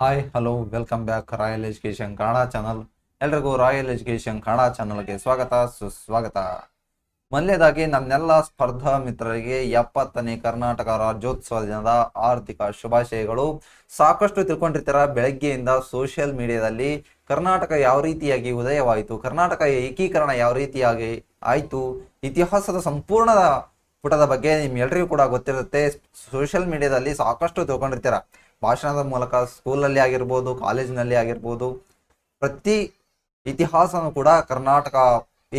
Hi hello welcome back royal education Kannada channel ಎಲ್ರಿಗೂ royal education Kannada ಚಾನಲ್ಗೆ ಸ್ವಾಗತ, ಸುಸ್ವಾಗತ. ಮೊದಲನೇದಾಗಿ ನನ್ನೆಲ್ಲ ಸ್ಪರ್ಧಾ ಮಿತ್ರರಿಗೆ ಎಪ್ಪತ್ತನೇ ಕರ್ನಾಟಕ ರಾಜ್ಯೋತ್ಸವ ದಿನದ ಆರ್ಥಿಕ ಶುಭಾಶಯಗಳು. ಸಾಕಷ್ಟು ತಿಳ್ಕೊಂಡಿರ್ತೀರ, ಬೆಳಗ್ಗೆಯಿಂದ ಸೋಷಿಯಲ್ ಮೀಡಿಯಾದಲ್ಲಿ ಕರ್ನಾಟಕ ಯಾವ ರೀತಿಯಾಗಿ ಉದಯವಾಯಿತು, ಕರ್ನಾಟಕ ಏಕೀಕರಣ ಯಾವ ರೀತಿಯಾಗಿ ಆಯಿತು, ಇತಿಹಾಸದ ಸಂಪೂರ್ಣ ಪುಟದ ಬಗ್ಗೆ ನಿಮ್ಗೆಲ್ರಿಗೂ ಕೂಡ ಗೊತ್ತಿರುತ್ತೆ. ಸೋಷಿಯಲ್ ಮೀಡಿಯಾದಲ್ಲಿ ಸಾಕಷ್ಟು ತಿಳ್ಕೊಂಡಿರ್ತೀರ. ಭಾಷಣದ ಮೂಲಕ ಸ್ಕೂಲಲ್ಲಿ ಆಗಿರ್ಬೋದು, ಕಾಲೇಜಿನಲ್ಲಿ ಆಗಿರ್ಬೋದು, ಪ್ರತಿ ಇತಿಹಾಸನೂ ಕೂಡ ಕರ್ನಾಟಕ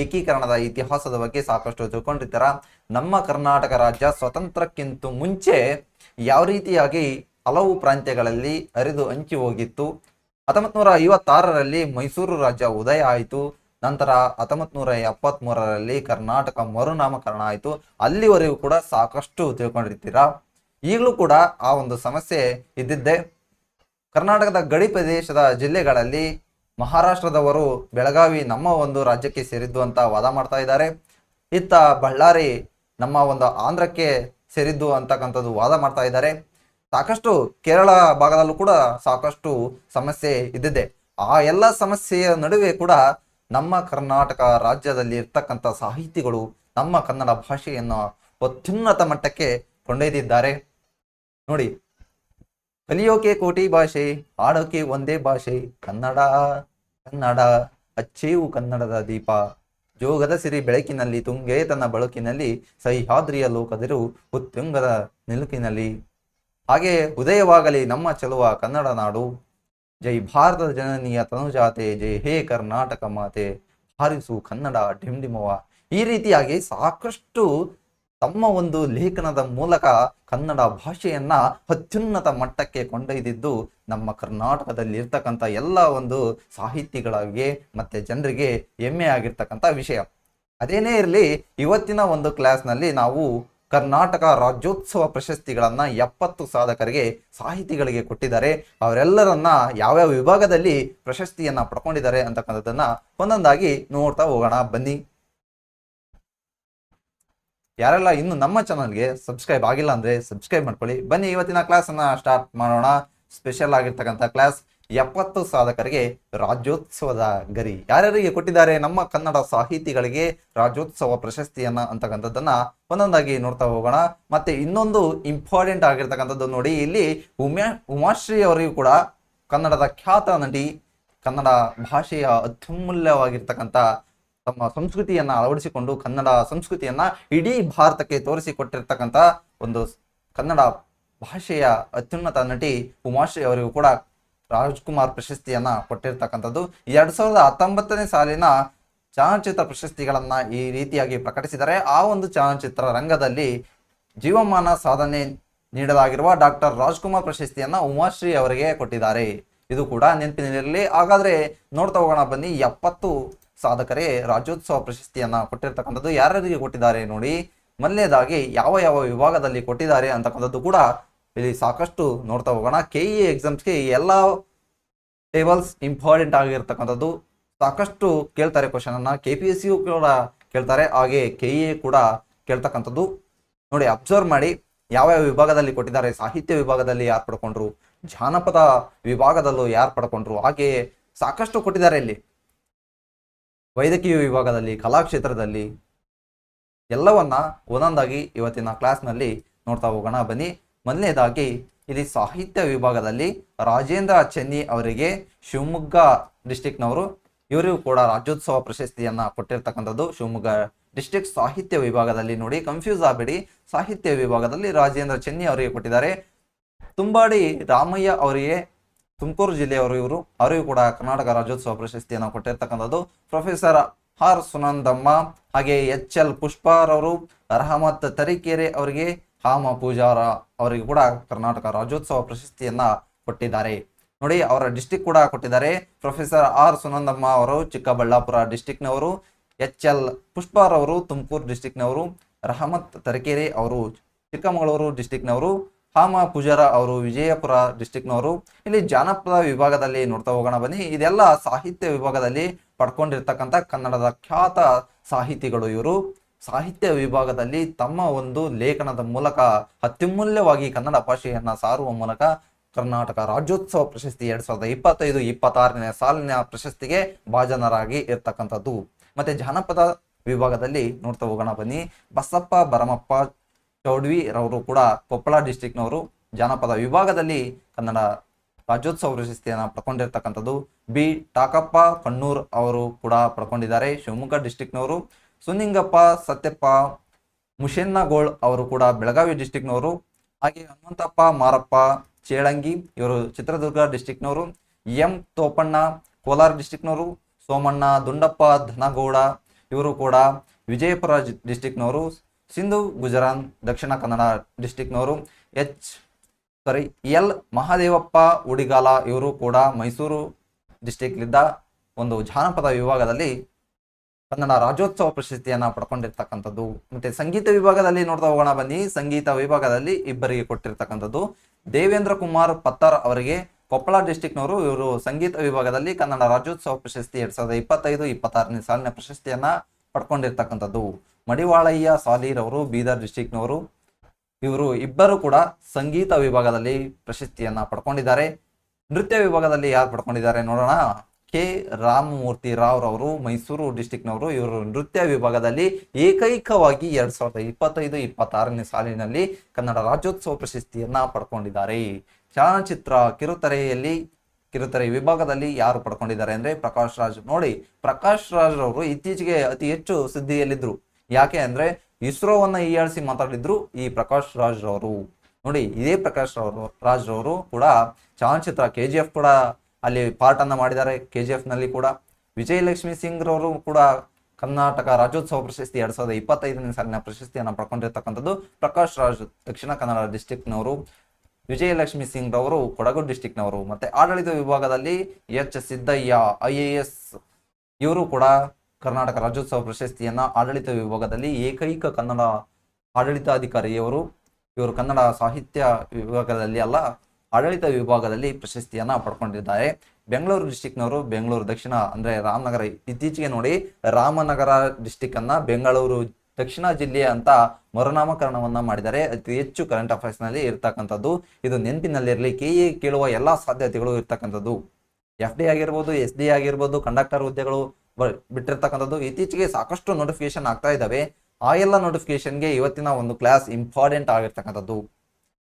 ಏಕೀಕರಣದ ಇತಿಹಾಸದ ಬಗ್ಗೆ ಸಾಕಷ್ಟು ತಿಳ್ಕೊಂಡಿರ್ತಾರ ನಮ್ಮ ಕರ್ನಾಟಕ ರಾಜ್ಯ ಸ್ವತಂತ್ರಕ್ಕಿಂತ ಮುಂಚೆ ಯಾವ ರೀತಿಯಾಗಿ ಹಲವು ಪ್ರಾಂತ್ಯಗಳಲ್ಲಿ ಹರಿದು ಹಂಚಿ ಹೋಗಿತ್ತು? ಹತ್ತೊಂಬತ್ತು ನೂರ ಐವತ್ತಾರರಲ್ಲಿ ಮೈಸೂರು ರಾಜ್ಯ ಉದಯ ಆಯಿತು. ನಂತರ ಹತ್ತೊಂಬತ್ ನೂರ ಎಪ್ಪತ್ಮೂರರಲ್ಲಿ ಕರ್ನಾಟಕ ಮರುನಾಮಕರಣ ಆಯಿತು. ಅಲ್ಲಿವರೆಗೂ ಕೂಡ ಸಾಕಷ್ಟು ತಿಳ್ಕೊಂಡಿರ್ತೀರಾ ಈಗಲೂ ಕೂಡ ಆ ಒಂದು ಸಮಸ್ಯೆ ಇದ್ದಿದ್ದೆ. ಕರ್ನಾಟಕದ ಗಡಿ ಪ್ರದೇಶದ ಜಿಲ್ಲೆಗಳಲ್ಲಿ ಮಹಾರಾಷ್ಟ್ರದವರು ಬೆಳಗಾವಿ ನಮ್ಮ ಒಂದು ರಾಜ್ಯಕ್ಕೆ ಸೇರಿದ್ದು ಅಂತ ವಾದ ಮಾಡ್ತಾ ಇದ್ದಾರೆ. ಇತ್ತ ಬಳ್ಳಾರಿ ನಮ್ಮ ಒಂದು ಆಂಧ್ರಕ್ಕೆ ಸೇರಿದ್ದು ಅಂತಕ್ಕಂಥದ್ದು ವಾದ ಮಾಡ್ತಾ ಇದ್ದಾರೆ. ಸಾಕಷ್ಟು ಕೇರಳ ಭಾಗದಲ್ಲೂ ಕೂಡ ಸಾಕಷ್ಟು ಸಮಸ್ಯೆ ಇದ್ದಿದೆ. ಆ ಎಲ್ಲ ಸಮಸ್ಯೆಯ ನಡುವೆ ಕೂಡ ನಮ್ಮ ಕರ್ನಾಟಕ ರಾಜ್ಯದಲ್ಲಿ ಇರ್ತಕ್ಕಂಥ ಸಾಹಿತಿಗಳು ನಮ್ಮ ಕನ್ನಡ ಭಾಷೆಯನ್ನು ಅತ್ಯುನ್ನತ ಮಟ್ಟಕ್ಕೆ ಕೊಂಡೊಯ್ದಿದ್ದಾರೆ. ನೋಡಿ, ಕಲಿಯೋಕೆ ಕೋಟಿ ಭಾಷೆ ಆಡೋಕೆ ಒಂದೇ ಭಾಷೆ, ಕನ್ನಡ ಕನ್ನಡ, ಅಚ್ಚೇವು ಕನ್ನಡದ ದೀಪ. ಜೋಗದ ಸಿರಿ ಬೆಳಕಿನಲ್ಲಿ, ತುಂಗೆ ತನ್ನ ಬಳುಕಿನಲ್ಲಿ, ಸಹ್ಯಾದ್ರಿಯ ಲೋಕದಿರು ಉತ್ತುಂಗದ ನಿಲುಕಿನಲ್ಲಿ. ಹಾಗೆ ಉದಯವಾಗಲಿ ನಮ್ಮ ಚೆಲುವ ಕನ್ನಡ ನಾಡು. ಜೈ ಭಾರತದ ಜನನಿಯ ತನುಜಾತೆ, ಜೈ ಹೇ ಕರ್ನಾಟಕ ಮಾತೆ. ಹಾರಿಸು ಕನ್ನಡ ಡಿಂಡಿಮವ ಈ ರೀತಿಯಾಗಿ ಸಾಕಷ್ಟು ತಮ್ಮ ಒಂದು ಲೇಖನದ ಮೂಲಕ ಕನ್ನಡ ಭಾಷೆಯನ್ನ ಅತ್ಯುನ್ನತ ಮಟ್ಟಕ್ಕೆ ಕೊಂಡೊಯ್ದಿದ್ದು ನಮ್ಮ ಕರ್ನಾಟಕದಲ್ಲಿ ಇರ್ತಕ್ಕಂಥ ಎಲ್ಲ ಒಂದು ಸಾಹಿತಿಗಳಿಗೆ ಮತ್ತೆ ಜನರಿಗೆ ಹೆಮ್ಮೆ ಆಗಿರ್ತಕ್ಕಂಥ ವಿಷಯ. ಅದೇನೇ ಇರಲಿ, ಇವತ್ತಿನ ಒಂದು ಕ್ಲಾಸ್ನಲ್ಲಿ ನಾವು ಕರ್ನಾಟಕ ರಾಜ್ಯೋತ್ಸವ ಪ್ರಶಸ್ತಿಗಳನ್ನ ಎಪ್ಪತ್ತು ಸಾಧಕರಿಗೆ, ಸಾಹಿತಿಗಳಿಗೆ ಕೊಟ್ಟಿದ್ದಾರೆ. ಅವರೆಲ್ಲರನ್ನ ಯಾವ್ಯಾವ ವಿಭಾಗದಲ್ಲಿ ಪ್ರಶಸ್ತಿಯನ್ನ ಪಡ್ಕೊಂಡಿದ್ದಾರೆ ಅಂತಕ್ಕಂಥದ್ದನ್ನ ಒಂದೊಂದಾಗಿ ನೋಡ್ತಾ ಹೋಗೋಣ. ಬನ್ನಿ. ಯಾರೆಲ್ಲ ಇನ್ನು ನಮ್ಮ ಚಾನಲ್ಗೆ ಸಬ್ಸ್ಕ್ರೈಬ್ ಆಗಿಲ್ಲ ಅಂದ್ರೆ ಸಬ್ಸ್ಕ್ರೈಬ್ ಮಾಡ್ಕೊಳ್ಳಿ. ಬನ್ನಿ, ಇವತ್ತಿನ ಕ್ಲಾಸ್ ಅನ್ನ ಸ್ಟಾರ್ಟ್ ಮಾಡೋಣ. ಸ್ಪೆಷಲ್ ಆಗಿರ್ತಕ್ಕಂಥ ಕ್ಲಾಸ್ ಎಪ್ಪತ್ತು ಸಾಧಕರಿಗೆ ರಾಜ್ಯೋತ್ಸವದ ಗರಿ. ಯಾರ್ಯಾರಿಗೆ ಕೊಟ್ಟಿದ್ದಾರೆ? ನಮ್ಮ ಕನ್ನಡ ಸಾಹಿತಿಗಳಿಗೆ ರಾಜ್ಯೋತ್ಸವ ಪ್ರಶಸ್ತಿಯನ್ನ ಅಂತಕ್ಕಂಥದ್ದನ್ನ ಒಂದೊಂದಾಗಿ ನೋಡ್ತಾ ಹೋಗೋಣ. ಮತ್ತೆ ಇನ್ನೊಂದು ಇಂಪಾರ್ಟೆಂಟ್ ಆಗಿರ್ತಕ್ಕಂಥದ್ದು ನೋಡಿ, ಇಲ್ಲಿ ಉಮ್ಯಾ, ಉಮಾಶ್ರೀ ಅವರಿಗೂ ಕೂಡ ಕನ್ನಡದ ಖ್ಯಾತ ನಟಿ ಕನ್ನಡ ಭಾಷೆಯ ಅತ್ಯಮೂಲ್ಯವಾಗಿರ್ತಕ್ಕಂಥ ತಮ್ಮ ಸಂಸ್ಕೃತಿಯನ್ನ ಅಳವಡಿಸಿಕೊಂಡು ಕನ್ನಡ ಸಂಸ್ಕೃತಿಯನ್ನ ಇಡೀ ಭಾರತಕ್ಕೆ ತೋರಿಸಿಕೊಟ್ಟಿರ್ತಕ್ಕಂಥ ಒಂದು ಕನ್ನಡ ಭಾಷೆಯ ಅತ್ಯುನ್ನತ ನಟಿ ಉಮಾಶ್ರೀ ಅವರಿಗೂ ಕೂಡ ರಾಜ್ಕುಮಾರ್ ಪ್ರಶಸ್ತಿಯನ್ನ ಕೊಟ್ಟಿರ್ತಕ್ಕಂಥದ್ದು. ಎರಡ್ ಸಾವಿರದ ಹತ್ತೊಂಬತ್ತನೇ ಸಾಲಿನ ಚಲನಚಿತ್ರ ಪ್ರಶಸ್ತಿಗಳನ್ನ ಈ ರೀತಿಯಾಗಿ ಪ್ರಕಟಿಸಿದರೆ ಆ ಒಂದು ಚಲನಚಿತ್ರ ರಂಗದಲ್ಲಿ ಜೀವಮಾನ ಸಾಧನೆ ನೀಡಲಾಗಿರುವ ಡಾಕ್ಟರ್ ರಾಜ್ಕುಮಾರ್ ಪ್ರಶಸ್ತಿಯನ್ನ ಉಮಾಶ್ರೀ ಅವರಿಗೆ ಕೊಟ್ಟಿದ್ದಾರೆ. ಇದು ಕೂಡ ನೆನಪಿನಲ್ಲಿರಲಿ. ಹಾಗಾದ್ರೆ ನೋಡ್ತಾ ಹೋಗೋಣ ಬನ್ನಿ ಎಪ್ಪತ್ತು ಸಾಧಕರೇ, ರಾಜ್ಯೋತ್ಸವ ಪ್ರಶಸ್ತಿಯನ್ನ ಕೊಟ್ಟಿರ್ತಕ್ಕಂಥದ್ದು ಯಾರ್ಯಾರಿಗೆ ಕೊಟ್ಟಿದ್ದಾರೆ ನೋಡಿ, ಮೊದಲನೇದಾಗಿ ಯಾವ ಯಾವ ವಿಭಾಗದಲ್ಲಿ ಕೊಟ್ಟಿದ್ದಾರೆ ಅಂತಕ್ಕಂಥದ್ದು ಕೂಡ ಇಲ್ಲಿ ಸಾಕಷ್ಟು ನೋಡ್ತಾ ಹೋಗೋಣ. ಕೆ ಇ ಎಕ್ಸಾಮ್ಸ್ಗೆ ಎಲ್ಲ ಟೇಬಲ್ಸ್ ಇಂಪಾರ್ಟೆಂಟ್ ಆಗಿರ್ತಕ್ಕಂಥದ್ದು. ಸಾಕಷ್ಟು ಕೇಳ್ತಾರೆ ಕ್ವಶನ್ ಅನ್ನ. ಕೆ ಪಿ ಎಸ್ ಸಿಯು ಕೂಡ ಕೇಳ್ತಾರೆ. ಹಾಗೆ ಕೆ ಇ ಕೂಡ ಕೇಳ್ತಕ್ಕಂಥದ್ದು. ನೋಡಿ ಅಬ್ಸರ್ವ್ ಮಾಡಿ ಯಾವ ಯಾವ ವಿಭಾಗದಲ್ಲಿ ಕೊಟ್ಟಿದ್ದಾರೆ, ಸಾಹಿತ್ಯ ವಿಭಾಗದಲ್ಲಿ ಯಾರು ಪಡ್ಕೊಂಡ್ರು, ಜಾನಪದ ವಿಭಾಗದಲ್ಲೂ ಯಾರು ಪಡ್ಕೊಂಡ್ರು, ಹಾಗೆ ಸಾಕಷ್ಟು ಕೊಟ್ಟಿದ್ದಾರೆ ಇಲ್ಲಿ. ವೈದ್ಯಕೀಯ ವಿಭಾಗದಲ್ಲಿ, ಕಲಾಕ್ಷೇತ್ರದಲ್ಲಿ ಎಲ್ಲವನ್ನ ಒಂದೊಂದಾಗಿ ಇವತ್ತಿನ ಕ್ಲಾಸ್ನಲ್ಲಿ ನೋಡ್ತಾ ಹೋಗೋಣ. ಬನ್ನಿ, ಮೊದಲನೇದಾಗಿ ಇಲ್ಲಿ ಸಾಹಿತ್ಯ ವಿಭಾಗದಲ್ಲಿ ರಾಜೇಂದ್ರ ಚೆನ್ನಿ ಅವರಿಗೆ ಶಿವಮೊಗ್ಗ ಡಿಸ್ಟಿಕ್ನವರು ಇವರಿಗೂ ಕೂಡ ರಾಜ್ಯೋತ್ಸವ ಪ್ರಶಸ್ತಿಯನ್ನ ಕೊಟ್ಟಿರ್ತಕ್ಕಂಥದ್ದು ಶಿವಮೊಗ್ಗ ಡಿಸ್ಟಿಕ್ ಸಾಹಿತ್ಯ ವಿಭಾಗದಲ್ಲಿ ನೋಡಿ. ಕನ್ಫ್ಯೂಸ್ ಆಗಬೇಡಿ. ಸಾಹಿತ್ಯ ವಿಭಾಗದಲ್ಲಿ ರಾಜೇಂದ್ರ ಚೆನ್ನಿ ಅವರಿಗೆ ಕೊಟ್ಟಿದ್ದಾರೆ. ತುಂಬಾಡಿ ರಾಮಯ್ಯ ಅವರಿಗೆ ತುಮಕೂರು ಜಿಲ್ಲೆಯವರು ಇವರು ಅವರಿಗೂ ಕೂಡ ಕರ್ನಾಟಕ ರಾಜ್ಯೋತ್ಸವ ಪ್ರಶಸ್ತಿಯನ್ನು ಕೊಟ್ಟಿರ್ತಕ್ಕಂಥದ್ದು ಪ್ರೊಫೆಸರ್ ಆರ್ ಸುನಂದಮ್ಮ ಹಾಗೆ ಎಚ್ ಎಲ್ ಪುಷ್ಪಾರವರು ರಹಮತ್ ತರೀಕೆರೆ ಅವರಿಗೆ ಹಾಮ ಪೂಜಾರ ಅವರಿಗೆ ಕೂಡ ಕರ್ನಾಟಕ ರಾಜ್ಯೋತ್ಸವ ಪ್ರಶಸ್ತಿಯನ್ನ ಕೊಟ್ಟಿದ್ದಾರೆ. ನೋಡಿ, ಅವರ ಡಿಸ್ಟಿಕ್ ಕೂಡ ಕೊಟ್ಟಿದ್ದಾರೆ. ಪ್ರೊಫೆಸರ್ ಆರ್ ಸುನಂದಮ್ಮ ಅವರು ಚಿಕ್ಕಬಳ್ಳಾಪುರ ಡಿಸ್ಟಿಕ್ನವರು ಎಚ್ ಎಲ್ ಪುಷ್ಪಾರವರು ತುಮಕೂರು ಡಿಸ್ಟಿಕ್ನವರು ರಹಮತ್ ತರೀಕೆರೆ ಅವರು ಚಿಕ್ಕಮಗಳೂರು ಡಿಸ್ಟಿಕ್ನವರು ಹಾಮ ಪೂಜಾರ ಅವರು ವಿಜಯಪುರ ಡಿಸ್ಟಿಕ್ನವರು. ಇಲ್ಲಿ ಜಾನಪದ ವಿಭಾಗದಲ್ಲಿ ನೋಡ್ತಾ ಹೋಗೋಣ ಬನ್ನಿ. ಇದೆಲ್ಲ ಸಾಹಿತ್ಯ ವಿಭಾಗದಲ್ಲಿ ಪಡ್ಕೊಂಡಿರ್ತಕ್ಕಂಥ ಕನ್ನಡದ ಖ್ಯಾತ ಸಾಹಿತಿಗಳು ಇವರು. ಸಾಹಿತ್ಯ ವಿಭಾಗದಲ್ಲಿ ತಮ್ಮ ಒಂದು ಲೇಖನದ ಮೂಲಕ, ಅತ್ಯಮೂಲ್ಯವಾಗಿ ಕನ್ನಡ ಭಾಷೆಯನ್ನು ಸಾರುವ ಮೂಲಕ ಕರ್ನಾಟಕ ರಾಜ್ಯೋತ್ಸವ ಪ್ರಶಸ್ತಿ ಎರಡ್ ಸಾವಿರದ ಇಪ್ಪತ್ತೈದು, ಇಪ್ಪತ್ತಾರನೇ ಸಾಲಿನ ಪ್ರಶಸ್ತಿಗೆ ಭಾಜನರಾಗಿ ಇರ್ತಕ್ಕಂಥದ್ದು. ಮತ್ತೆ ಜಾನಪದ ವಿಭಾಗದಲ್ಲಿ ನೋಡ್ತಾ ಹೋಗೋಣ ಬನ್ನಿ. ಬಸಪ್ಪ ಬರಮಪ್ಪ ಚೌಡ್ವಿ ರವರು ಕೂಡ ಕೊಪ್ಪಳ ಡಿಸ್ಟಿಕ್ನವರು. ಜಾನಪದ ವಿಭಾಗದಲ್ಲಿ ಕನ್ನಡ ರಾಜ್ಯೋತ್ಸವ ಪ್ರಶಸ್ತಿಯನ್ನು ಪಡ್ಕೊಂಡಿರ್ತಕ್ಕಂಥದ್ದು ಬಿ ಟಾಕಪ್ಪ ಕಣ್ಣೂರ್ ಅವರು ಕೂಡ ಪಡ್ಕೊಂಡಿದ್ದಾರೆ. ಶಿವಮೊಗ್ಗ ಡಿಸ್ಟಿಕ್ನವರು. ಸುನಿಂಗಪ್ಪ, ಸತ್ಯಪ್ಪ ಮುಷೆನ್ನಗೋಳ್ ಅವರು ಕೂಡ ಬೆಳಗಾವಿ ಡಿಸ್ಟಿಕ್ನವರು. ಹಾಗೆ ಹನುಮಂತಪ್ಪ, ಮಾರಪ್ಪ, ಚೇಳಂಗಿ ಇವರು ಚಿತ್ರದುರ್ಗ ಡಿಸ್ಟಿಕ್ನವರು. ಎಂ ತೋಪಣ್ಣ, ಕೋಲಾರ ಡಿಸ್ಟಿಕ್ನವರು. ಸೋಮಣ್ಣ, ದುಂಡಪ್ಪ, ಧನಗೌಡ ಇವರು ಕೂಡ ವಿಜಯಪುರ ಡಿಸ್ಟಿಕ್ನವರು. Sindhu, Gujaran, Dakshina Kannada ಡಿಸ್ಟಿಕ್ನವರು H, sorry, L, Mahadevappa, Udigala ಇವರು ಕೂಡ ಮೈಸೂರು ಡಿಸ್ಟಿಕ್ಲಿದ್ದ ಒಂದು ಜಾನಪದ ವಿಭಾಗದಲ್ಲಿ ಕನ್ನಡ ರಾಜ್ಯೋತ್ಸವ ಪ್ರಶಸ್ತಿಯನ್ನು ಪಡ್ಕೊಂಡಿರ್ತಕ್ಕಂಥದ್ದು. ಮತ್ತೆ ಸಂಗೀತ ವಿಭಾಗದಲ್ಲಿ ನೋಡ್ತಾ ಹೋಗೋಣ ಬನ್ನಿ. ಸಂಗೀತ ವಿಭಾಗದಲ್ಲಿ ಇಬ್ಬರಿಗೆ ಕೊಟ್ಟಿರ್ತಕ್ಕಂಥದ್ದು. ದೇವೇಂದ್ರ ಕುಮಾರ್ ಪತ್ತಾರ್ ಅವರಿಗೆ, ಕೊಪ್ಪಳ ಡಿಸ್ಟಿಕ್ನವರು ಇವರು ಸಂಗೀತ ವಿಭಾಗದಲ್ಲಿ ಕನ್ನಡ ರಾಜ್ಯೋತ್ಸವ ಪ್ರಶಸ್ತಿ ಎರಡ್ ಸಾವಿರದ ಇಪ್ಪತ್ತೈದು, ಇಪ್ಪತ್ತಾರನೇ ಸಾಲಿನ ಪ್ರಶಸ್ತಿಯನ್ನ ಪಡ್ಕೊಂಡಿರ್ತಕ್ಕಂಥದ್ದು. ಮಡಿವಾಳಯ್ಯ ಸಾಲೀರ್ ಅವರು, ಬೀದರ್ ಡಿಸ್ಟಿಕ್ನವರು ಇವರು ಇಬ್ಬರು ಕೂಡ ಸಂಗೀತ ವಿಭಾಗದಲ್ಲಿ ಪ್ರಶಸ್ತಿಯನ್ನ ಪಡ್ಕೊಂಡಿದ್ದಾರೆ. ನೃತ್ಯ ವಿಭಾಗದಲ್ಲಿ ಯಾರು ಪಡ್ಕೊಂಡಿದ್ದಾರೆ ನೋಡೋಣ. ಕೆ. ರಾಮಮೂರ್ತಿ ರಾವ್ ರವರು, ಮೈಸೂರು ಡಿಸ್ಟಿಕ್ನವರು ಇವರು ನೃತ್ಯ ವಿಭಾಗದಲ್ಲಿ ಏಕೈಕವಾಗಿ ಎರಡ್ ಸಾವಿರದ ಇಪ್ಪತ್ತೈದು, ಇಪ್ಪತ್ತಾರನೇ ಸಾಲಿನಲ್ಲಿ ಕನ್ನಡ ರಾಜ್ಯೋತ್ಸವ ಪ್ರಶಸ್ತಿಯನ್ನ ಪಡ್ಕೊಂಡಿದ್ದಾರೆ. ಚಲನಚಿತ್ರ ಕಿರುತೆರೆಯಲ್ಲಿ, ಕಿರುತೆರೆ ವಿಭಾಗದಲ್ಲಿ ಯಾರು ಪಡ್ಕೊಂಡಿದ್ದಾರೆ ಅಂದ್ರೆ ಪ್ರಕಾಶ್ ರಾಜ್. ನೋಡಿ, ಪ್ರಕಾಶ್ ರಾಜ್ ಅವರು ಇತ್ತೀಚೆಗೆ ಅತಿ ಹೆಚ್ಚು ಸುದ್ದಿಯಲ್ಲಿದ್ರು. ಯಾಕೆ ಅಂದ್ರೆ ಇಸ್ರೋವನ್ನ ಹೀಯಾಳಿಸಿ ಮಾತಾಡಿದ್ರು ಈ ಪ್ರಕಾಶ್ ರಾಜ್ ಅವರು ನೋಡಿ, ಇದೇ ಪ್ರಕಾಶ್ ರವರು, ರಾಜ್ ರವರು ಕೂಡ ಚಲನಚಿತ್ರ ಕೆ ಜಿ ಎಫ್ ಕೂಡ ಅಲ್ಲಿ ಪಾರ್ಟ್ ಅನ್ನ ಮಾಡಿದ್ದಾರೆ ಕೆ ಜಿ ಎಫ್ನಲ್ಲಿ ಕೂಡ. ವಿಜಯಲಕ್ಷ್ಮಿ ಸಿಂಗ್ ರವರು ಕೂಡ ಕರ್ನಾಟಕ ರಾಜ್ಯೋತ್ಸವ ಪ್ರಶಸ್ತಿ ಎರಡ್ ಸಾವಿರದ ಇಪ್ಪತ್ತೈದನೇ ಸಾಲಿನ ಪ್ರಶಸ್ತಿಯನ್ನು ಪಡ್ಕೊಂಡಿರ್ತಕ್ಕಂಥದ್ದು ಪ್ರಕಾಶ್ ರಾಜ್, ದಕ್ಷಿಣ ಕನ್ನಡ ಡಿಸ್ಟಿಕ್ನವರು. ವಿಜಯಲಕ್ಷ್ಮಿ ಸಿಂಗ್ ರವರು ಕೊಡಗು ಡಿಸ್ಟಿಕ್ನವರು. ಮತ್ತೆ ಆಡಳಿತ ವಿಭಾಗದಲ್ಲಿ H Siddaiah, I A S ಇವರು ಕೂಡ ಕರ್ನಾಟಕ ರಾಜ್ಯೋತ್ಸವ ಪ್ರಶಸ್ತಿಯನ್ನ ಆಡಳಿತ ವಿಭಾಗದಲ್ಲಿ ಏಕೈಕ ಕನ್ನಡ ಆಡಳಿತಾಧಿಕಾರಿಯವರು, ಇವರು ಕನ್ನಡ ಸಾಹಿತ್ಯ ವಿಭಾಗದಲ್ಲಿ ಅಲ್ಲ, ಆಡಳಿತ ವಿಭಾಗದಲ್ಲಿ ಪ್ರಶಸ್ತಿಯನ್ನ ಪಡ್ಕೊಂಡಿದ್ದಾರೆ. ಬೆಂಗಳೂರು ಡಿಸ್ಟಿಕ್ನವರು ಬೆಂಗಳೂರು ದಕ್ಷಿಣ, ಅಂದ್ರೆ ರಾಮನಗರ ಇತ್ತೀಚೆಗೆ ನೋಡಿ ರಾಮನಗರ ಡಿಸ್ಟಿಕ್ ಅನ್ನ ಬೆಂಗಳೂರು ದಕ್ಷಿಣ ಜಿಲ್ಲೆ ಅಂತ ಮರುನಾಮಕರಣವನ್ನ ಮಾಡಿದರೆ ಅತಿ ಹೆಚ್ಚು ಕರೆಂಟ್ ಅಫೇರ್ಸ್ನಲ್ಲಿ ಇರ್ತಕ್ಕಂಥದ್ದು, ಇದು ಎ ಕೇಳುವ ಎಲ್ಲಾ ಸಾಧ್ಯತೆಗಳು ಇರ್ತಕ್ಕಂಥದ್ದು. ಎಫ್ ಡಿ ಆಗಿರ್ಬೋದು ಎಸ್ ಡಿ ಆಗಿರ್ಬೋದು ಕಂಡಕ್ಟರ್ ಹುದ್ದೆಗಳು ಬಿಟ್ಟಿರ್ತಕ್ಕಂಥದ್ದು. ಇತ್ತೀಚೆಗೆ ಸಾಕಷ್ಟು ನೋಟಿಫಿಕೇಶನ್ ಆಗ್ತಾ ಇದ್ದಾವೆ. ಆ ಎಲ್ಲ ನೋಟಿಫಿಕೇಶನ್ಗೆ ಇವತ್ತಿನ ಒಂದು ಕ್ಲಾಸ್ ಇಂಪಾರ್ಟೆಂಟ್ ಆಗಿರ್ತಕ್ಕಂಥದ್ದು.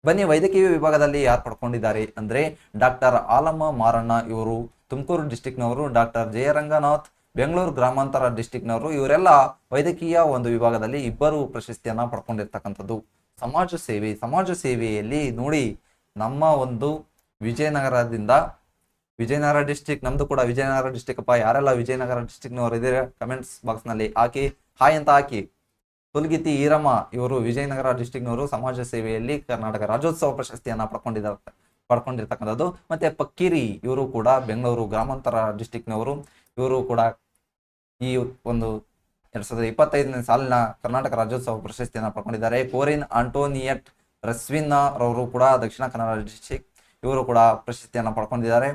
ಬನ್ನಿ, ವೈದ್ಯಕೀಯ ವಿಭಾಗದಲ್ಲಿ ಯಾರು ಪಡ್ಕೊಂಡಿದ್ದಾರೆ ಅಂದ್ರೆ ಡಾಕ್ಟರ್ ಆಲಮ್ಮ ಮಾರಣ್ಣ ಇವರು, ತುಮಕೂರು ಡಿಸ್ಟಿಕ್ನವರು ಡಾಕ್ಟರ್ ಜಯರಂಗನಾಥ್, ಬೆಂಗಳೂರು ಗ್ರಾಮಾಂತರ ಡಿಸ್ಟಿಕ್ನವರು ಇವರೆಲ್ಲ ವೈದ್ಯಕೀಯ ಒಂದು ವಿಭಾಗದಲ್ಲಿ ಇಬ್ಬರು ಪ್ರಶಸ್ತಿಯನ್ನ ಪಡ್ಕೊಂಡಿರ್ತಕ್ಕಂಥದ್ದು. ಸಮಾಜ ಸೇವೆ, ಸಮಾಜ ಸೇವೆಯಲ್ಲಿ ನೋಡಿ, ನಮ್ಮ ಒಂದು ವಿಜಯನಗರದಿಂದ ವಿಜಯನಗರ ಡಿಸ್ಟಿಕ್ ನಮ್ದು ಕೂಡ ವಿಜಯನಗರ ಡಿಸ್ಟಿಕ್ ಅಪ್ಪ. ಯಾರೆಲ್ಲ ವಿಜಯನಗರ ಡಿಸ್ಟಿಕ್ನವರು ಇದ್ದೀರಾ ಕಮೆಂಟ್ಸ್ ಬಾಕ್ಸ್ನಲ್ಲಿ ಹಾಕಿ. ಹಾಯ್ ಅಂತ ಹಾಕಿ. ಹುಲ್ಗಿತ್ತಿ ಈರಮ್ಮ ಇವರು ವಿಜಯನಗರ ಡಿಸ್ಟಿಕ್ನವರು ಸಮಾಜ ಸೇವೆಯಲ್ಲಿ ಕರ್ನಾಟಕ ರಾಜ್ಯೋತ್ಸವ ಪ್ರಶಸ್ತಿಯನ್ನ ಪಡ್ಕೊಂಡಿದ್ದಾರೆ, ಪಡ್ಕೊಂಡಿರ್ತಕ್ಕಂಥದ್ದು. ಮತ್ತೆ ಪಕ್ಕೀರಿ ಇವರು ಕೂಡ ಬೆಂಗಳೂರು ಗ್ರಾಮಾಂತರ ಡಿಸ್ಟಿಕ್ನವರು ಇವರು ಕೂಡ ಈ ಒಂದು ಎರಡ್ ಸಾವಿರದ ಇಪ್ಪತ್ತೈದನೇ ಸಾಲಿನ ಕರ್ನಾಟಕ ರಾಜ್ಯೋತ್ಸವ ಪ್ರಶಸ್ತಿಯನ್ನ ಪಡ್ಕೊಂಡಿದ್ದಾರೆ. ಕೋರಿನ್ ಆಂಟೋನಿಯಟ್ ರಸ್ವಿನ್ ರವರು ಕೂಡ ದಕ್ಷಿಣ ಕನ್ನಡ ಡಿಸ್ಟಿಕ್ ಇವರು ಕೂಡ ಪ್ರಶಸ್ತಿಯನ್ನ ಪಡ್ಕೊಂಡಿದ್ದಾರೆ.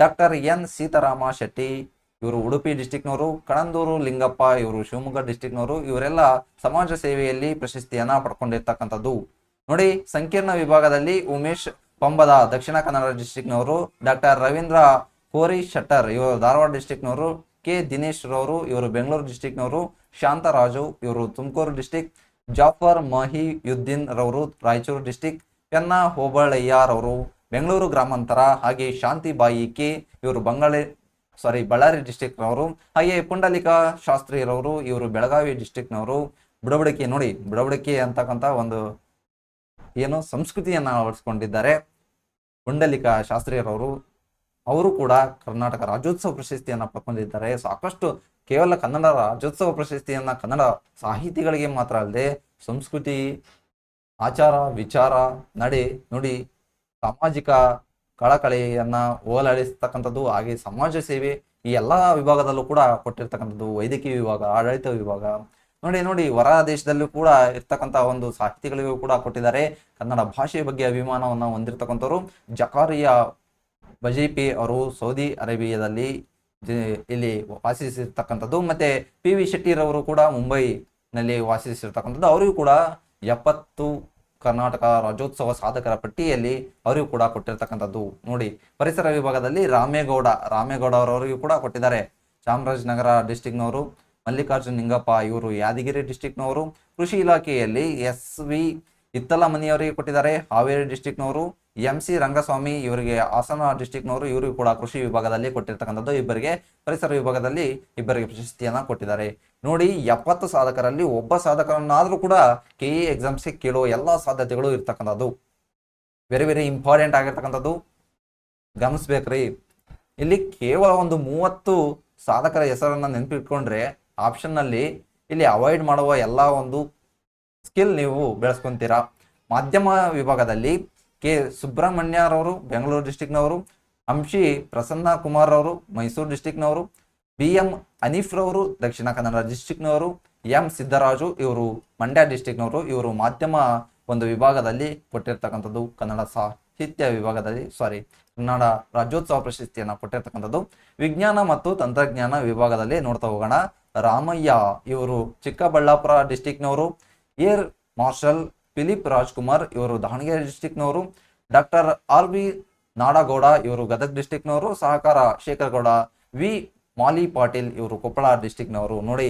ಡಾಕ್ಟರ್ ಎನ್ ಸೀತಾರಾಮ ಶೆಟ್ಟಿ, ಇವರು ಉಡುಪಿ ಡಿಸ್ಟಿಕ್ನವರು, ಕಣಂದೂರು ಲಿಂಗಪ್ಪ, ಇವರು ಶಿವಮೊಗ್ಗ ಡಿಸ್ಟಿಕ್ನವರು, ಇವರೆಲ್ಲ ಸಮಾಜ ಸೇವೆಯಲ್ಲಿ ಪ್ರಶಸ್ತಿಯನ್ನ ಪಡ್ಕೊಂಡಿರ್ತಕ್ಕಂಥದ್ದು. ನೋಡಿ, ಸಂಕೀರ್ಣ ವಿಭಾಗದಲ್ಲಿ ಉಮೇಶ್ ಪಂಬದ ದಕ್ಷಿಣ ಕನ್ನಡ ಡಿಸ್ಟಿಕ್ನವರು, ಡಾಕ್ಟರ್ ರವೀಂದ್ರ ಕೋರಿ ಶೆಟ್ಟರ್, ಇವರು ಧಾರವಾಡ ಡಿಸ್ಟಿಕ್ನವರು, ಕೆ ದಿನೇಶ್ ರವರು, ಇವರು ಬೆಂಗಳೂರು ಡಿಸ್ಟಿಕ್ನವರು, ಶಾಂತರಾಜು, ಇವರು ತುಮಕೂರು ಡಿಸ್ಟಿಕ್, ಜಾಫರ್ ಮಹಿಯುದ್ದೀನ್ ರವರು ರಾಯಚೂರು ಡಿಸ್ಟಿಕ್ ಎನ್ನ ಹೋಬಳಯ್ಯ ರವರು. ಬೆಂಗಳೂರು ಗ್ರಾಮಾಂತರ, ಹಾಗೆ ಶಾಂತಿಬಾಯಿ ಕೆ, ಇವರು ಬಂಗಾಳಿ ಸಾರಿ ಬಳ್ಳಾರಿ ಡಿಸ್ಟಿಕ್ನವರು, ಹಾಗೆ ಪುಂಡಲಿಕ ಶಾಸ್ತ್ರಿ ರವರು ಇವರು ಬೆಳಗಾವಿ ಡಿಸ್ಟಿಕ್ನವರು. ಬುಡಬಡಿಕೆ ನೋಡಿ, ಬುಡಬಡಿಕೆ ಅಂತಕ್ಕಂಥ ಒಂದು ಏನು ಸಂಸ್ಕೃತಿಯನ್ನು ಅಳವಡಿಸ್ಕೊಂಡಿದ್ದಾರೆ ಪುಂಡಲಿಕ ಶಾಸ್ತ್ರಿಯರವರು ಅವರು ಕೂಡ ಕರ್ನಾಟಕ ರಾಜ್ಯೋತ್ಸವ ಪ್ರಶಸ್ತಿಯನ್ನು ಪಡ್ಕೊಂಡಿದ್ದಾರೆ. ಸಾಕಷ್ಟು ಕೇವಲ ಕನ್ನಡ ರಾಜ್ಯೋತ್ಸವ ಪ್ರಶಸ್ತಿಯನ್ನ ಕನ್ನಡ ಸಾಹಿತಿಗಳಿಗೆ ಮಾತ್ರ ಅಲ್ಲದೆ ಸಂಸ್ಕೃತಿ, ಆಚಾರ, ವಿಚಾರ, ನಡೆ, ನುಡಿ ಸಾಮಾಜಿಕ ಕಳಕಳಿಯನ್ನ ಓಲಾಡಿಸ್ತಕ್ಕಂಥದ್ದು ಹಾಗೆ ಸಮಾಜ ಸೇವೆ ಈ ಎಲ್ಲಾ ವಿಭಾಗದಲ್ಲೂ ಕೂಡ ಕೊಟ್ಟಿರ್ತಕ್ಕಂಥದ್ದು, ವೈದ್ಯಕೀಯ ವಿಭಾಗ, ಆಡಳಿತ ವಿಭಾಗ. ನೋಡಿ ನೋಡಿ ಹೊರ ದೇಶದಲ್ಲೂ ಕೂಡ ಇರ್ತಕ್ಕಂಥ ಒಂದು ಸಾಹಿತಿಗಳಿಗೂ ಕೂಡ ಕೊಟ್ಟಿದ್ದಾರೆ. ಕನ್ನಡ ಭಾಷೆ ಬಗ್ಗೆ ಅಭಿಮಾನವನ್ನು ಹೊಂದಿರತಕ್ಕಂಥವ್ರು. ಜಕಾರಿಯಾ ಬಜೇಪಿ ಅವರು ಸೌದಿ ಅರೇಬಿಯಾದಲ್ಲಿ ಇಲ್ಲಿ ವಾಸಿಸಿರ್ತಕ್ಕಂಥದ್ದು. ಮತ್ತೆ ಪಿ ವಿ ಶೆಟ್ಟಿರವರು ಕೂಡ ಮುಂಬೈನಲ್ಲಿ ವಾಸಿಸಿರ್ತಕ್ಕಂಥದ್ದು. ಅವರಿಗೂ ಕೂಡ ಎಪ್ಪತ್ತು ಕರ್ನಾಟಕ ರಾಜ್ಯೋತ್ಸವ ಸಾಧಕರ ಪಟ್ಟಿಯಲ್ಲಿ ಅವರಿಗೂ ಕೂಡ ಕೊಟ್ಟಿರ್ತಕ್ಕಂಥದ್ದು. ನೋಡಿ, ಪರಿಸರ ವಿಭಾಗದಲ್ಲಿ ರಾಮೇಗೌಡ ರಾಮೇಗೌಡ ಅವರವರಿಗೂ ಕೂಡ ಕೊಟ್ಟಿದ್ದಾರೆ. ಚಾಮರಾಜನಗರ ಡಿಸ್ಟಿಕ್ನವರು, ಮಲ್ಲಿಕಾರ್ಜುನ್ ನಿಂಗಪ್ಪ ಇವರು, ಯಾದಗಿರಿ ಡಿಸ್ಟಿಕ್ನವರು, ಕೃಷಿ ಇಲಾಖೆಯಲ್ಲಿ ಎಸ್ ವಿ ಇತ್ತಲ ಮನಿಯವರಿಗೆ ಕೊಟ್ಟಿದ್ದಾರೆ. ಹಾವೇರಿ ಡಿಸ್ಟಿಕ್ನವರು ಎಂ ಸಿ ರಂಗಸ್ವಾಮಿ ಇವರಿಗೆ ಹಾಸನ ಡಿಸ್ಟಿಕ್ನವರು ಇವರಿಗೂ ಕೂಡ ಕೃಷಿ ವಿಭಾಗದಲ್ಲಿ ಕೊಟ್ಟಿರ್ತಕ್ಕಂಥದ್ದು ಇಬ್ಬರಿಗೆ, ಪರಿಸರ ವಿಭಾಗದಲ್ಲಿ ಇಬ್ಬರಿಗೆ ಪ್ರಶಸ್ತಿಯನ್ನು ಕೊಟ್ಟಿದ್ದಾರೆ. ನೋಡಿ, ಎಪ್ಪತ್ತು ಸಾಧಕರಲ್ಲಿ ಒಬ್ಬ ಸಾಧಕರನ್ನಾದರೂ ಕೂಡ ಕೆ ಇ ಎಕ್ಸಾಮ್ಸ್ಗೆ ಕೇಳುವ ಎಲ್ಲ ಸಾಧ್ಯತೆಗಳು ಇರ್ತಕ್ಕಂಥದ್ದು. ವೆರಿ ವೆರಿ ಇಂಪಾರ್ಟೆಂಟ್ ಆಗಿರ್ತಕ್ಕಂಥದ್ದು. ಗಮನಿಸ್ಬೇಕ್ರಿ. ಇಲ್ಲಿ ಕೇವಲ ಒಂದು ಮೂವತ್ತು ಸಾಧಕರ ಹೆಸರನ್ನು ನೆನಪಿಟ್ಕೊಂಡ್ರೆ ಆಪ್ಷನ್ನಲ್ಲಿ ಇಲ್ಲಿ ಅವಾಯ್ಡ್ ಮಾಡುವ ಎಲ್ಲ ಒಂದು ಸ್ಕಿಲ್ ನೀವು ಬೆಳೆಸ್ಕೊತೀರಾ. ಮಾಧ್ಯಮ ವಿಭಾಗದಲ್ಲಿ ಕೆ ಸುಬ್ರಹ್ಮಣ್ಯರವರು, ಬೆಂಗಳೂರು ಡಿಸ್ಟಿಕ್ನವರು, ಅಂಶಿ ಪ್ರಸನ್ನ ಕುಮಾರ್ ಅವರು ಮೈಸೂರು ಡಿಸ್ಟಿಕ್ನವರು ಬಿ ಎಂ ಅನೀಫ್ ರವರು ದಕ್ಷಿಣ ಕನ್ನಡ ಡಿಸ್ಟಿಕ್ನವರು, ಎಂ ಸಿದ್ದರಾಜು ಇವರು, ಮಂಡ್ಯ ಡಿಸ್ಟಿಕ್ನವರು, ಇವರು ಮಾಧ್ಯಮ ಒಂದು ವಿಭಾಗದಲ್ಲಿ ಕೊಟ್ಟಿರ್ತಕ್ಕಂಥದ್ದು, ಕನ್ನಡ ಸಾಹಿತ್ಯ ವಿಭಾಗದಲ್ಲಿ ಸಾರಿ ಕನ್ನಡ ರಾಜ್ಯೋತ್ಸವ ಪ್ರಶಸ್ತಿಯನ್ನು ಕೊಟ್ಟಿರ್ತಕ್ಕಂಥದ್ದು. ವಿಜ್ಞಾನ ಮತ್ತು ತಂತ್ರಜ್ಞಾನ ವಿಭಾಗದಲ್ಲಿ ನೋಡ್ತಾ ಹೋಗೋಣ. ರಾಮಯ್ಯ ಇವರು ಚಿಕ್ಕಬಳ್ಳಾಪುರ ಡಿಸ್ಟಿಕ್ನವರು, ಏರ್ ಮಾರ್ಷಲ್ ಫಿಲಿಪ್ ರಾಜ್ಕುಮಾರ್ ಇವರು ದಾವಣಗೆರೆ ಡಿಸ್ಟಿಕ್ನವರು, ಡಾಕ್ಟರ್ ಆರ್ ಬಿ ನಾಡಗೌಡ ಇವರು ಗದಗ್ ಡಿಸ್ಟಿಕ್ನವರು, ಸಹಕಾರ ಶೇಖರಗೌಡ ವಿ ಮಾಲಿ ಪಾಟೀಲ್ ಇವರು ಕೊಪ್ಪಳ ಡಿಸ್ಟಿಕ್ನವರು. ನೋಡಿ,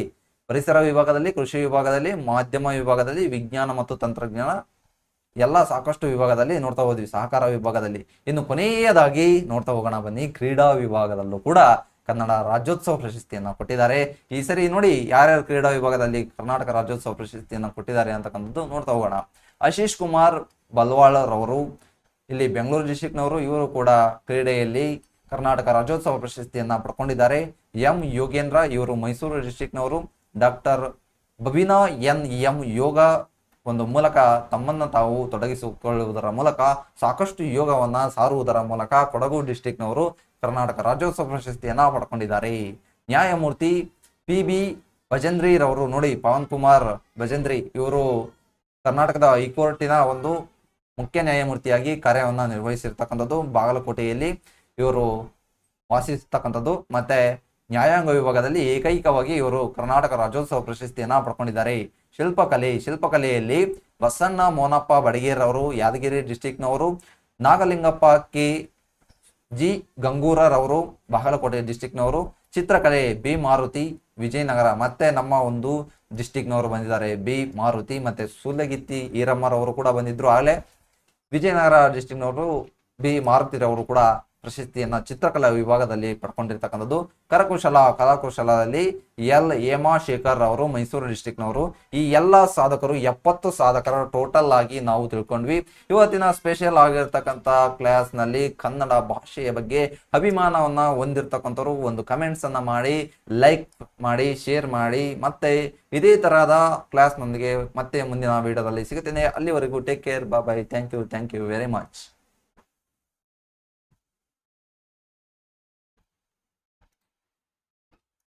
ಪರಿಸರ ವಿಭಾಗದಲ್ಲಿ, ಕೃಷಿ ವಿಭಾಗದಲ್ಲಿ, ಮಾಧ್ಯಮ ವಿಭಾಗದಲ್ಲಿ, ವಿಜ್ಞಾನ ಮತ್ತು ತಂತ್ರಜ್ಞಾನ ಎಲ್ಲ ಸಾಕಷ್ಟು ವಿಭಾಗದಲ್ಲಿ ನೋಡ್ತಾ ಹೋದ್ವಿ. ಸಹಕಾರ ವಿಭಾಗದಲ್ಲಿ. ಇನ್ನು ಕೊನೆಯದಾಗಿ ನೋಡ್ತಾ ಹೋಗೋಣ ಬನ್ನಿ. ಕ್ರೀಡಾ ವಿಭಾಗದಲ್ಲೂ ಕೂಡ ಕನ್ನಡ ರಾಜ್ಯೋತ್ಸವ ಪ್ರಶಸ್ತಿಯನ್ನ ಕೊಟ್ಟಿದ್ದಾರೆ. ಈ ಸರಿ ನೋಡಿ ಯಾರ್ಯಾರು ಕ್ರೀಡಾ ವಿಭಾಗದಲ್ಲಿ ಕರ್ನಾಟಕ ರಾಜ್ಯೋತ್ಸವ ಪ್ರಶಸ್ತಿಯನ್ನ ಕೊಟ್ಟಿದ್ದಾರೆ ಅಂತಕ್ಕಂಥದ್ದು ನೋಡ್ತಾ ಹೋಗೋಣ. ಆಶೀಶ್ ಕುಮಾರ್ ಬಲ್ವಾಳರವರು, ಇಲ್ಲಿ ಬೆಂಗಳೂರು ಡಿಸ್ಟಿಕ್ನವರು, ಇವರು ಕೂಡ ಕ್ರೀಡೆಯಲ್ಲಿ ಕರ್ನಾಟಕ ರಾಜ್ಯೋತ್ಸವ ಪ್ರಶಸ್ತಿಯನ್ನ ಪಡ್ಕೊಂಡಿದ್ದಾರೆ. ಎಂ ಯೋಗೇಂದ್ರ ಇವರು Mysuru ಡಿಸ್ಟಿಕ್ನವರು. Doctor Babina N M yoga ಒಂದು ಮೂಲಕ ತಮ್ಮನ್ನು ತಾವು ತೊಡಗಿಸಿಕೊಳ್ಳುವುದರ ಮೂಲಕ ಸಾಕಷ್ಟು ಯೋಗವನ್ನ ಸಾರುವುದರ ಮೂಲಕ ಕೊಡಗು ಡಿಸ್ಟಿಕ್ನವರು ಕರ್ನಾಟಕ ರಾಜ್ಯೋತ್ಸವ ಪ್ರಶಸ್ತಿಯನ್ನು ಪಡ್ಕೊಂಡಿದ್ದಾರೆ. ನ್ಯಾಯಮೂರ್ತಿ ಪಿ ಬಿ ಭಜಂದ್ರಿರವರು ನೋಡಿ, ಪವನ್ ಕುಮಾರ್ ಭಜಂದ್ರಿ ಇವರು ಕರ್ನಾಟಕದ ಹೈಕೋರ್ಟಿನ ಒಂದು ಮುಖ್ಯ ನ್ಯಾಯಮೂರ್ತಿಯಾಗಿ ಕಾರ್ಯವನ್ನ ನಿರ್ವಹಿಸಿರ್ತಕ್ಕಂಥದ್ದು. ಬಾಗಲಕೋಟೆಯಲ್ಲಿ ಇವರು ವಾಸಿಸತಕ್ಕಂಥದ್ದು. ಮತ್ತೆ ನ್ಯಾಯಾಂಗ ವಿಭಾಗದಲ್ಲಿ ಏಕೈಕವಾಗಿ ಇವರು ಕರ್ನಾಟಕ ರಾಜ್ಯೋತ್ಸವ ಪ್ರಶಸ್ತಿಯನ್ನು ಪಡ್ಕೊಂಡಿದ್ದಾರೆ. ಶಿಲ್ಪಕಲೆ. ಶಿಲ್ಪಕಲೆಯಲ್ಲಿ ಬಸಣ್ಣ ಮೋನಪ್ಪ ಬಡಗೇರ್ ಅವರು ಯಾದಗಿರಿ ಡಿಸ್ಟಿಕ್ನವರು, ನಾಗಲಿಂಗಪ್ಪ ಕೆ ಜಿ ಗಂಗೂರರವರು, ಬಾಗಲಕೋಟೆ ಡಿಸ್ಟಿಕ್ನವರು, ಚಿತ್ರಕಲೆ ಬಿ ಮಾರುತಿ ವಿಜಯನಗರ. ಮತ್ತೆ ನಮ್ಮ ಒಂದು ಡಿಸ್ಟಿಕ್ನವರು ಬಂದಿದ್ದಾರೆ, ಬಿ ಮಾರುತಿ ಮತ್ತೆ ಸೂಲಗಿತ್ತಿ ಈರಮ್ಮರವರು ಕೂಡ ಬಂದಿದ್ರು. ಆಗಲೇ ವಿಜಯನಗರ ಡಿಸ್ಟಿಕ್ನವರು, ಬಿ ಮಾರುತಿರವರು ಕೂಡ ಪ್ರಶಸ್ತಿಯನ್ನ ಚಿತ್ರಕಲಾ ವಿಭಾಗದಲ್ಲಿ ಪಡ್ಕೊಂಡಿರ್ತಕ್ಕಂಥದ್ದು. ಕರಕುಶಲ, ಕಲಾಕುಶಲದಲ್ಲಿ ಎಲ್. ಹೇಮಾ ಶೇಖರ್ ಅವರು ಮೈಸೂರು ಡಿಸ್ಟಿಕ್ನವರು. ಈ ಎಲ್ಲ ಸಾಧಕರು ಎಪ್ಪತ್ತು ಸಾಧಕರ ಟೋಟಲ್ ಆಗಿ ನಾವು ತಿಳ್ಕೊಂಡ್ವಿ. ಇವತ್ತಿನ ಸ್ಪೆಷಲ್ ಆಗಿರ್ತಕ್ಕಂಥ ಕ್ಲಾಸ್ನಲ್ಲಿ ಕನ್ನಡ ಭಾಷೆಯ ಬಗ್ಗೆ ಅಭಿಮಾನವನ್ನ ಹೊಂದಿರ್ತಕ್ಕಂಥವ್ರು ಒಂದು ಕಮೆಂಟ್ಸನ್ನು ಮಾಡಿ ಲೈಕ್ ಮಾಡಿ ಶೇರ್ ಮಾಡಿ. ಮತ್ತೆ ಇದೇ ತರಹದ ಕ್ಲಾಸ್ನೊಂದಿಗೆ ಮತ್ತೆ ಮುಂದಿನ ವಿಡಿಯೋದಲ್ಲಿ ಸಿಗುತ್ತೇನೆ. ಅಲ್ಲಿವರೆಗೂ take care bye thank you thank you very much